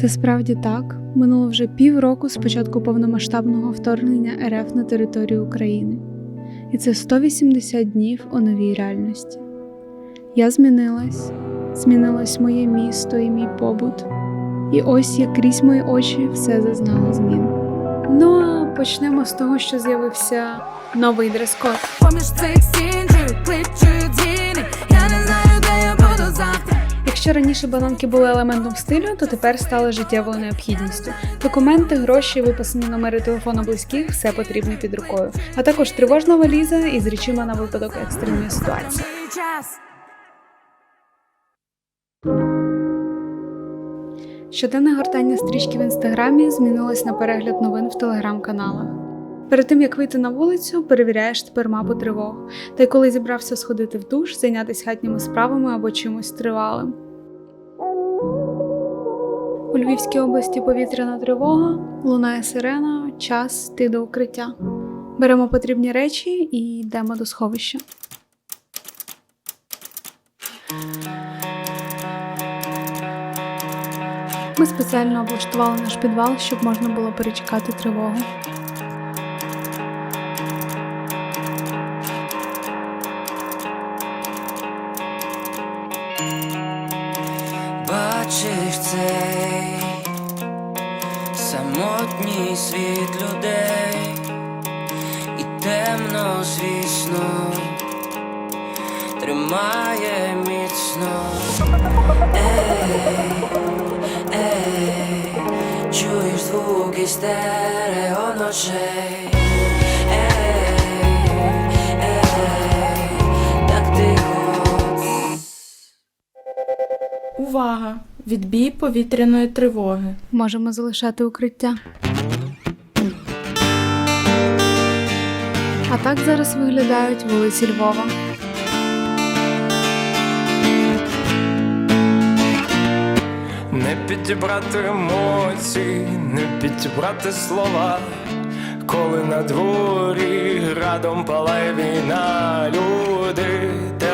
Це справді так. Минуло вже півроку з початку повномасштабного вторгнення РФ на територію України. І це 180 днів у новій реальності. Я змінилась, змінилось моє місто і мій побут. І ось як крізь мої очі все зазнало змін. Ну а почнемо з того, що з'явився новий дрес-код. Поміж цих стін Якщо раніше бананки були елементом стилю, то тепер стали життєвою необхідністю. Документи, гроші, виписані номери телефону близьких, все потрібно під рукою. А також тривожна валіза із речима на випадок екстреної ситуації. Щоденне гортання стрічки в інстаграмі змінилось на перегляд новин в телеграм-каналах. Перед тим як вийти на вулицю, перевіряєш тепер мапу тривог. Та й коли зібрався сходити в душ, зайнятися хатніми справами або чимось тривалим. У Львівській області повітряна тривога, лунає сирена, час йти до укриття. Беремо потрібні речі і йдемо до сховища. Ми спеціально облаштували наш підвал, щоб можна було перечекати тривогу. Бачиш цей самотній світ людей, і темно, звісно, тримає міцно. Ей, ей, чуєш звуки стерео ночей. Увага! Відбій повітряної тривоги. Можемо залишати укриття. А так зараз виглядають вулиці Львова. Не підібрати емоцій, не підібрати слова, коли на дворі радом палає війна, люди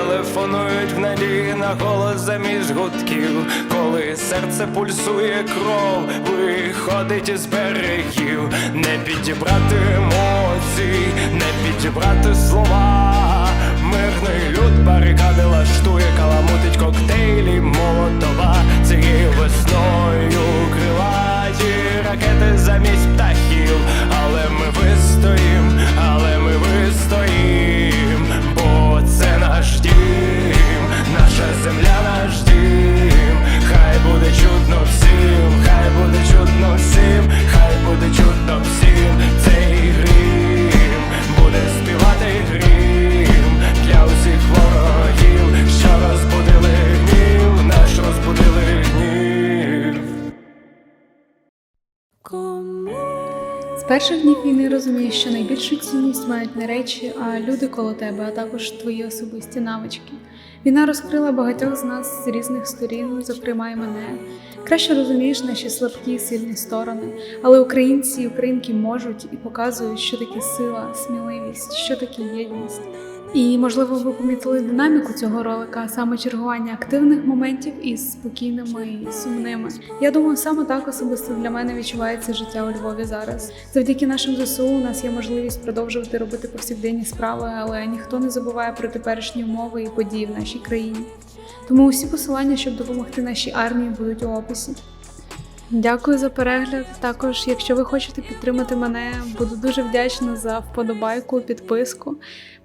телефонують в надії на голос заміж гудків, коли серце пульсує кров, виходить із берегів, не підібрати емоцій, не підібрати слова, перших днів війни розумієш, що найбільшу цінність мають не речі, а люди коло тебе, а також твої особисті навички. Війна розкрила багатьох з нас з різних сторін, зокрема і мене. Краще розумієш наші слабкі і сильні сторони, але українці і українки можуть і показують, що таке сила, сміливість, що таке єдність. І можливо, ви помітили динаміку цього ролика, саме чергування активних моментів із спокійними і сумними. Я думаю, саме так особисто для мене відчувається життя у Львові зараз. Завдяки нашим ЗСУ у нас є можливість продовжувати робити повсякденні справи, але ніхто не забуває про теперішні умови і події в нашій країні. Тому усі посилання, щоб допомогти нашій армії, будуть у описі. Дякую за перегляд. Також, якщо ви хочете підтримати мене, буду дуже вдячна за вподобайку, підписку.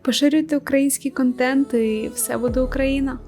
Поширюйте український контент і все буде Україна!